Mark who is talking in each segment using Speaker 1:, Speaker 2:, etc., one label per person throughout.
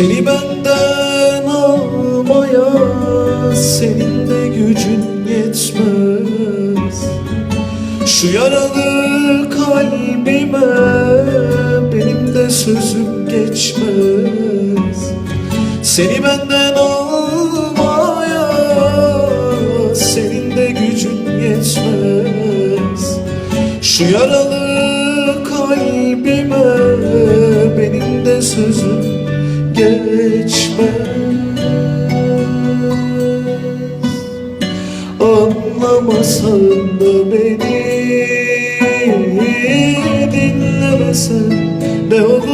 Speaker 1: Seni benden almaya senin de gücün yetmez. Şu yaralı kalbime benim de sözüm geçmez. Seni benden almaya senin de gücün yetmez. Şu yaralı geçmez. Anlamasan da beni dinlemesen ne olur?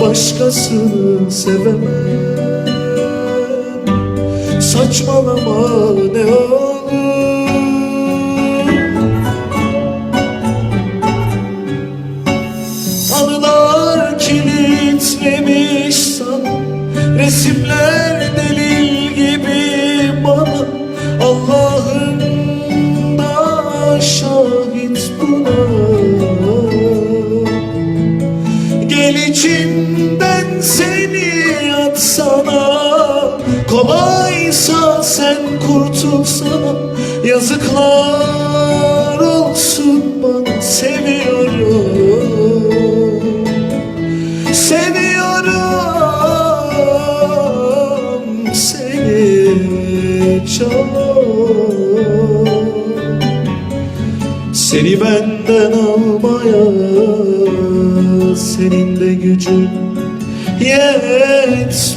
Speaker 1: Başkasını sevemem. Saçmalama ne olur Resimler delil gibi bana Allah'ım da şahit buna. Gel içimden seni atsana Kolaysa sen kurtulsana. Yazıklar seni çok. Seni benden almaya senin de gücün yetmez